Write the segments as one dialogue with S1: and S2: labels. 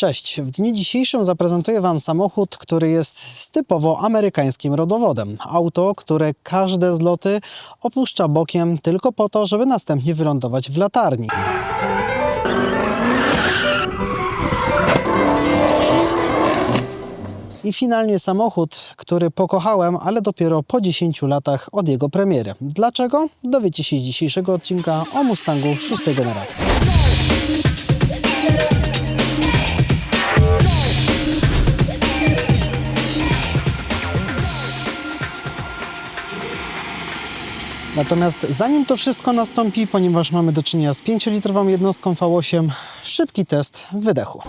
S1: Cześć, w dniu dzisiejszym zaprezentuję Wam samochód, który jest z typowo amerykańskim rodowodem. Auto, które każde zloty opuszcza bokiem tylko po to, żeby następnie wylądować w latarni. I finalnie samochód, który pokochałem, ale dopiero po 10 latach od jego premiery. Dlaczego? Dowiecie się z dzisiejszego odcinka o Mustangu szóstej generacji. Natomiast zanim to wszystko nastąpi, ponieważ mamy do czynienia z 5-litrową jednostką V8, szybki test wydechu.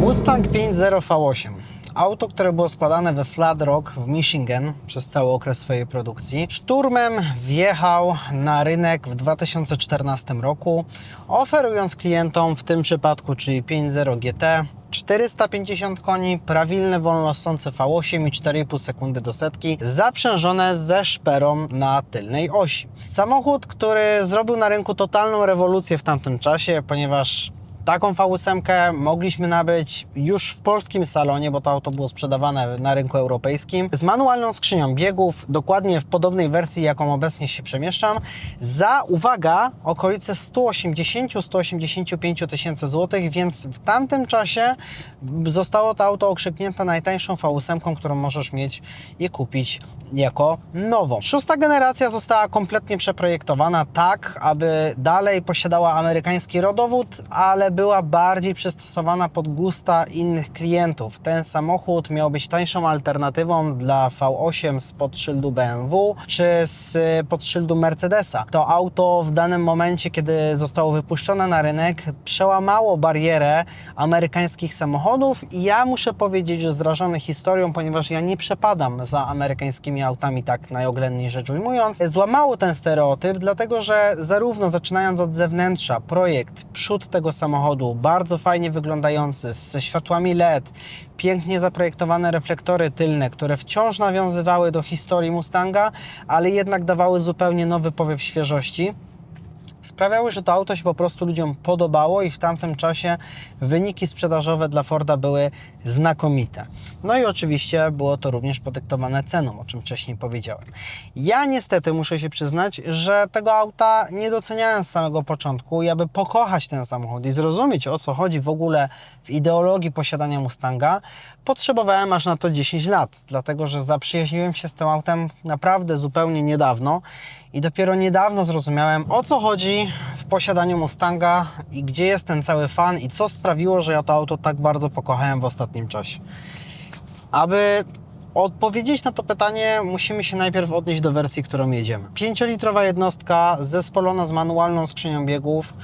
S1: Mustang 5.0 V8. Auto, które było składane we Flat Rock w Michigan przez cały okres swojej produkcji. Szturmem wjechał na rynek w 2014 roku, oferując klientom w tym przypadku, czyli 5.0 GT, 450 koni, prawilne wolnosące V8 i 4,5 sekundy do setki, zaprzężone ze szperą na tylnej osi. Samochód, który zrobił na rynku totalną rewolucję w tamtym czasie, ponieważ Taką V8 mogliśmy nabyć już w polskim salonie, bo to auto było sprzedawane na rynku europejskim, z manualną skrzynią biegów, dokładnie w podobnej wersji, jaką obecnie się przemieszczam, za, uwaga, okolice 180-185 tysięcy złotych, więc w tamtym czasie zostało to auto okrzyknięte najtańszą V8, którą możesz mieć i kupić jako nową. Szósta generacja została kompletnie przeprojektowana tak, aby dalej posiadała amerykański rodowód, ale była bardziej przystosowana pod gusta innych klientów. Ten samochód miał być tańszą alternatywą dla V8 spod szyldu BMW czy z pod szyldu Mercedesa. To auto w danym momencie, kiedy zostało wypuszczone na rynek, przełamało barierę amerykańskich samochodów i ja muszę powiedzieć, że zrażony historią, ponieważ ja nie przepadam za amerykańskimi autami, tak najoględniej rzecz ujmując, złamało ten stereotyp, dlatego że zarówno zaczynając od zewnętrza, projekt, przód tego samochodu, bardzo fajnie wyglądający, ze światłami LED, pięknie zaprojektowane reflektory tylne, które wciąż nawiązywały do historii Mustanga, ale jednak dawały zupełnie nowy powiew świeżości sprawiały, że to auto się po prostu ludziom podobało i w tamtym czasie wyniki sprzedażowe dla Forda były znakomite. No i oczywiście było to również podyktowane ceną, o czym wcześniej powiedziałem. Ja niestety muszę się przyznać, że tego auta nie doceniałem z samego początku i aby pokochać ten samochód i zrozumieć o co chodzi w ogóle w ideologii posiadania Mustanga, potrzebowałem aż na to 10 lat, dlatego że zaprzyjaźniłem się z tym autem naprawdę zupełnie niedawno i dopiero niedawno zrozumiałem o co chodzi w posiadaniu Mustanga i gdzie jest ten cały fan i co sprawiło, że ja to auto tak bardzo pokochałem w ostatnim czasie. Aby odpowiedzieć na to pytanie, musimy się najpierw odnieść do wersji, którą jedziemy. 5-litrowa jednostka zespolona z manualną skrzynią biegów.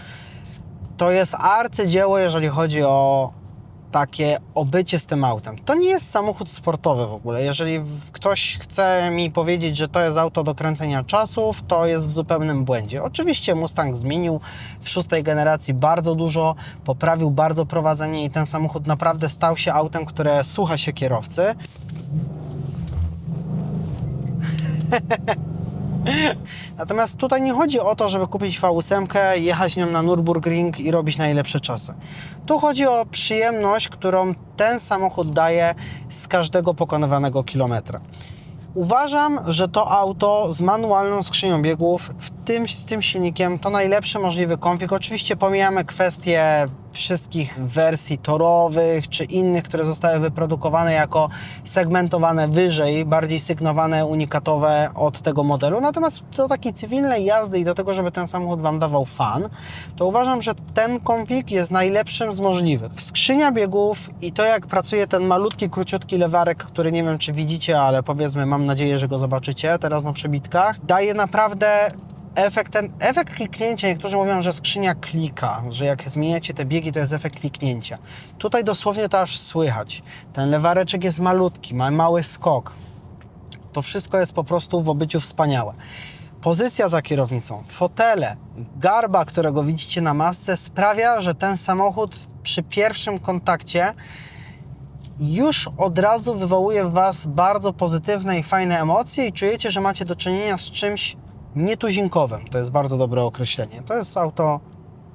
S1: To jest arcydzieło, jeżeli chodzi o takie obycie z tym autem. To nie jest samochód sportowy w ogóle. Jeżeli ktoś chce mi powiedzieć, że to jest auto do kręcenia czasów, to jest w zupełnym błędzie. Oczywiście Mustang zmienił w szóstej generacji bardzo dużo, poprawił bardzo prowadzenie i ten samochód naprawdę stał się autem, które słucha się kierowcy. Natomiast tutaj nie chodzi o to, żeby kupić V8, jechać nią na Nürburgring i robić najlepsze czasy. Tu chodzi o przyjemność, którą ten samochód daje z każdego pokonywanego kilometra. Uważam, że to auto z manualną skrzynią biegów, w tym, z tym silnikiem, to najlepszy możliwy konfig. Oczywiście pomijamy kwestie wszystkich wersji torowych czy innych, które zostały wyprodukowane jako segmentowane wyżej, bardziej sygnowane, unikatowe od tego modelu. Natomiast do takiej cywilnej jazdy i do tego, żeby ten samochód Wam dawał fan, to uważam, że ten konfig jest najlepszym z możliwych. Skrzynia biegów i to, jak pracuje ten malutki, króciutki lewarek, który nie wiem, czy widzicie, ale powiedzmy, mam nadzieję, że go zobaczycie teraz na przebitkach, daje naprawdę efekt, ten efekt kliknięcia, niektórzy mówią, że skrzynia klika, że jak zmieniacie te biegi, to jest efekt kliknięcia. Tutaj dosłownie to aż słychać. Ten lewareczek jest malutki, ma mały skok. To wszystko jest po prostu w obyciu wspaniałe. Pozycja za kierownicą, fotele, garba, którego widzicie na masce, sprawia, że ten samochód przy pierwszym kontakcie już od razu wywołuje w Was bardzo pozytywne i fajne emocje i czujecie, że macie do czynienia z czymś nietuzinkowym. To jest bardzo dobre określenie. To jest auto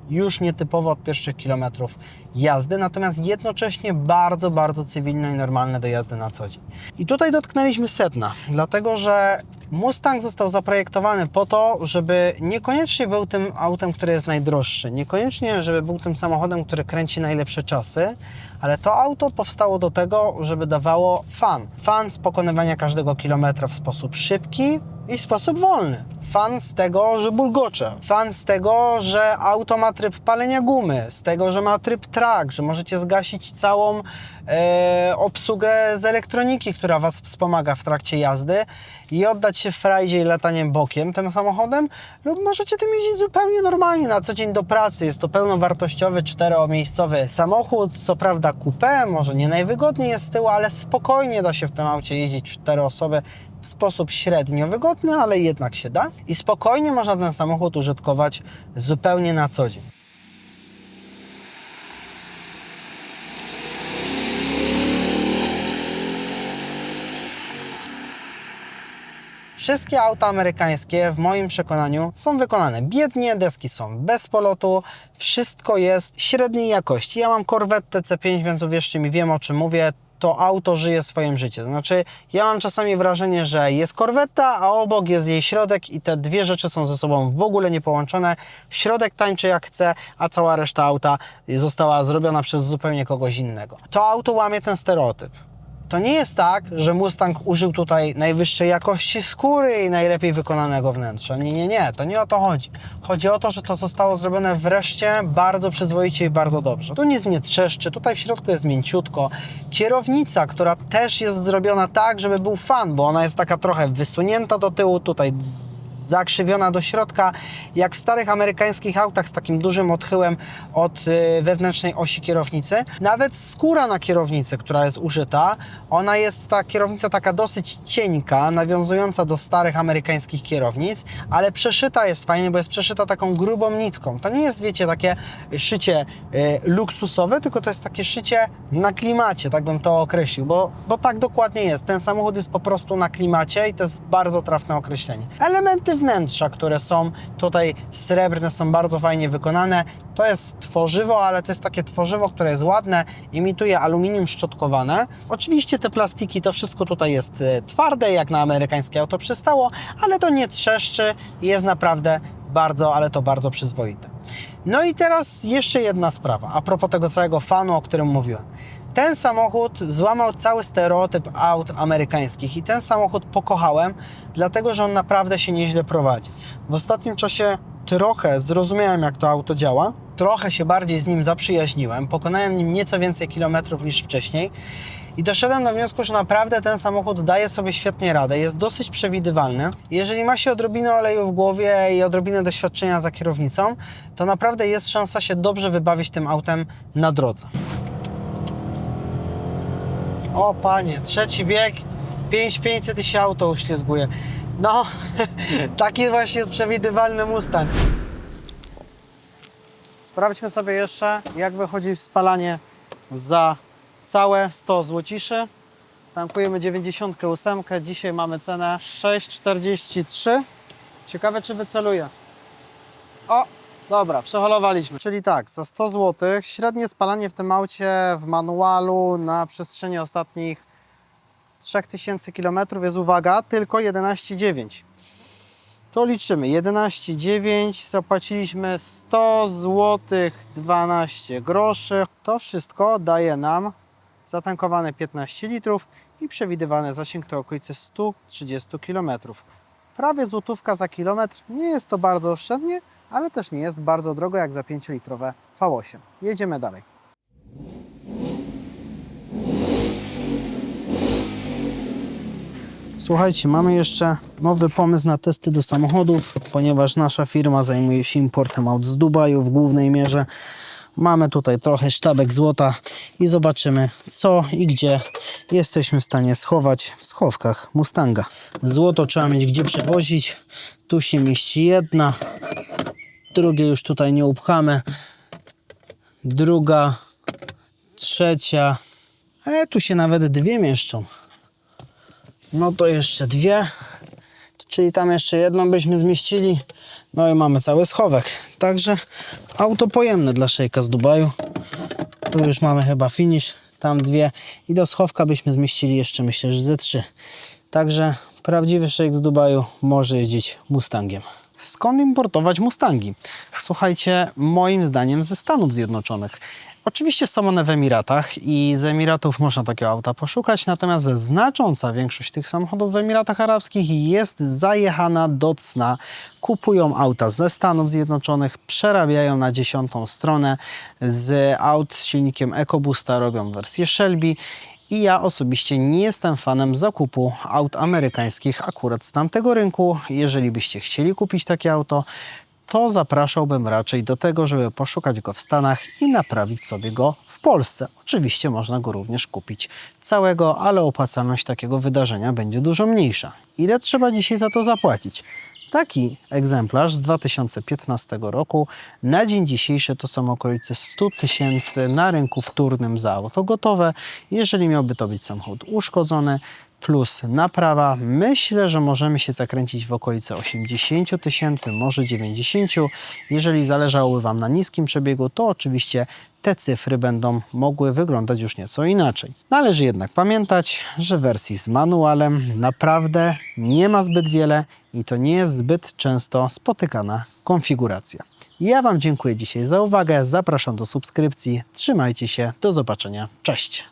S1: już nietypowo od pierwszych kilometrów jazdy, natomiast jednocześnie bardzo, bardzo cywilne i normalne do jazdy na co dzień. I tutaj dotknęliśmy sedna, dlatego że Mustang został zaprojektowany po to, żeby niekoniecznie był tym autem, który jest najdroższy, niekoniecznie, żeby był tym samochodem, który kręci najlepsze czasy, ale to auto powstało do tego, żeby dawało fan. Fan z pokonywania każdego kilometra w sposób szybki i sposób wolny. Fan z tego, że bulgocze. Fan z tego, że auto ma tryb palenia gumy. Z tego, że ma tryb track, że możecie zgasić całą e, obsługę z elektroniki, która Was wspomaga w trakcie jazdy i oddać się frajdzie i lataniem bokiem tym samochodem lub możecie tym jeździć zupełnie normalnie na co dzień do pracy. Jest to pełnowartościowy, czteromiejscowy samochód, co prawda coupé, może nie najwygodniej jest z tyłu, ale spokojnie da się w tym aucie jeździć w cztery osoby w sposób średnio wygodny, ale jednak się da i spokojnie można ten samochód użytkować zupełnie na co dzień. Wszystkie auta amerykańskie, w moim przekonaniu, są wykonane biednie, deski są bez polotu, wszystko jest średniej jakości. Ja mam Corvette C5, więc uwierzcie mi, wiem o czym mówię. To auto żyje swoim życiem. Znaczy, ja mam czasami wrażenie, że jest korweta, a obok jest jej środek i te dwie rzeczy są ze sobą w ogóle niepołączone. Środek tańczy jak chce, a cała reszta auta została zrobiona przez zupełnie kogoś innego. To auto łamie ten stereotyp. To nie jest tak, że Mustang użył tutaj najwyższej jakości skóry i najlepiej wykonanego wnętrza. Nie, nie, nie, to nie o to chodzi. Chodzi o to, że to zostało zrobione wreszcie bardzo przyzwoicie i bardzo dobrze. Tu nic nie trzeszczy, tutaj w środku jest mięciutko. Kierownica, która też jest zrobiona tak, żeby był fan, bo ona jest taka trochę wysunięta do tyłu, tutaj zakrzywiona do środka, jak w starych amerykańskich autach z takim dużym odchyłem od y, wewnętrznej osi kierownicy. Nawet skóra na kierownicy, która jest użyta, ona jest ta kierownica taka dosyć cienka, nawiązująca do starych amerykańskich kierownic, ale przeszyta jest fajnie, bo jest przeszyta taką grubą nitką. To nie jest, wiecie, takie szycie y, luksusowe, tylko to jest takie szycie na klimacie, tak bym to określił, bo, bo tak dokładnie jest. Ten samochód jest po prostu na klimacie i to jest bardzo trafne określenie. Elementy wnętrza, które są tutaj srebrne, są bardzo fajnie wykonane. To jest tworzywo, ale to jest takie tworzywo, które jest ładne, imituje aluminium szczotkowane. Oczywiście te plastiki, to wszystko tutaj jest e, twarde, jak na amerykańskie auto przystało, ale to nie trzeszczy i jest naprawdę bardzo, ale to bardzo przyzwoite. No i teraz jeszcze jedna sprawa, a propos tego całego fanu, o którym mówiłem. Ten samochód złamał cały stereotyp aut amerykańskich i ten samochód pokochałem, dlatego że on naprawdę się nieźle prowadzi. W ostatnim czasie trochę zrozumiałem, jak to auto działa, trochę się bardziej z nim zaprzyjaźniłem, pokonałem nim nieco więcej kilometrów niż wcześniej i doszedłem do wniosku, że naprawdę ten samochód daje sobie świetnie radę, jest dosyć przewidywalny. Jeżeli ma się odrobinę oleju w głowie i odrobinę doświadczenia za kierownicą, to naprawdę jest szansa się dobrze wybawić tym autem na drodze. O panie, trzeci bieg, 5500 i się auto uślizguje. No, taki właśnie jest przewidywalny Mustang. Sprawdźmy sobie jeszcze, jak wychodzi spalanie za całe 100 złociszy. Tankujemy 98, dzisiaj mamy cenę 6,43. Ciekawe, czy wyceluje. O, dobra, przeholowaliśmy. Czyli tak, za 100 zł średnie spalanie w tym aucie w manualu na przestrzeni ostatnich 3000 km jest, uwaga, tylko 11,9. To liczymy. 11,9 zapłaciliśmy 100 zł 12 groszy. To wszystko daje nam zatankowane 15 litrów i przewidywany zasięg to okolice 130 km. Prawie złotówka za kilometr. Nie jest to bardzo oszczędnie, ale też nie jest bardzo drogo jak za 5-litrowe V8. Jedziemy dalej. Słuchajcie, mamy jeszcze nowy pomysł na testy do samochodów, ponieważ nasza firma zajmuje się importem aut z Dubaju w głównej mierze. Mamy tutaj trochę sztabek złota i zobaczymy co i gdzie jesteśmy w stanie schować w schowkach Mustanga. Złoto trzeba mieć gdzie przewozić. Tu się mieści jedna, drugie już tutaj nie upchamy. Druga, trzecia, e, tu się nawet dwie mieszczą. No to jeszcze dwie. czyli tam jeszcze jedną byśmy zmieścili. No i mamy cały schowek. Także auto pojemne dla szejka z Dubaju. Tu już mamy chyba finish, tam dwie i do schowka byśmy zmieścili jeszcze myślę, że ze trzy. Także prawdziwy szejk z Dubaju może jeździć Mustangiem. Skąd importować Mustangi? Słuchajcie, moim zdaniem ze Stanów Zjednoczonych. Oczywiście są one w Emiratach i z Emiratów można takiego auta poszukać, natomiast znacząca większość tych samochodów w Emiratach Arabskich jest zajechana do cna. Kupują auta ze Stanów Zjednoczonych, przerabiają na dziesiątą stronę. Z aut z silnikiem EcoBoosta robią wersję Shelby i ja osobiście nie jestem fanem zakupu aut amerykańskich akurat z tamtego rynku. Jeżeli byście chcieli kupić takie auto, to zapraszałbym raczej do tego, żeby poszukać go w Stanach i naprawić sobie go w Polsce. Oczywiście można go również kupić całego, ale opłacalność takiego wydarzenia będzie dużo mniejsza. Ile trzeba dzisiaj za to zapłacić? Taki egzemplarz z 2015 roku na dzień dzisiejszy to są okolice 100 tysięcy na rynku wtórnym za auto gotowe. Jeżeli miałby to być samochód uszkodzony plus naprawa, myślę, że możemy się zakręcić w okolice 80 tysięcy, może 90. Jeżeli zależałoby Wam na niskim przebiegu, to oczywiście te cyfry będą mogły wyglądać już nieco inaczej. Należy jednak pamiętać, że wersji z manualem naprawdę nie ma zbyt wiele i to nie jest zbyt często spotykana konfiguracja. Ja Wam dziękuję dzisiaj za uwagę, zapraszam do subskrypcji, trzymajcie się, do zobaczenia, cześć!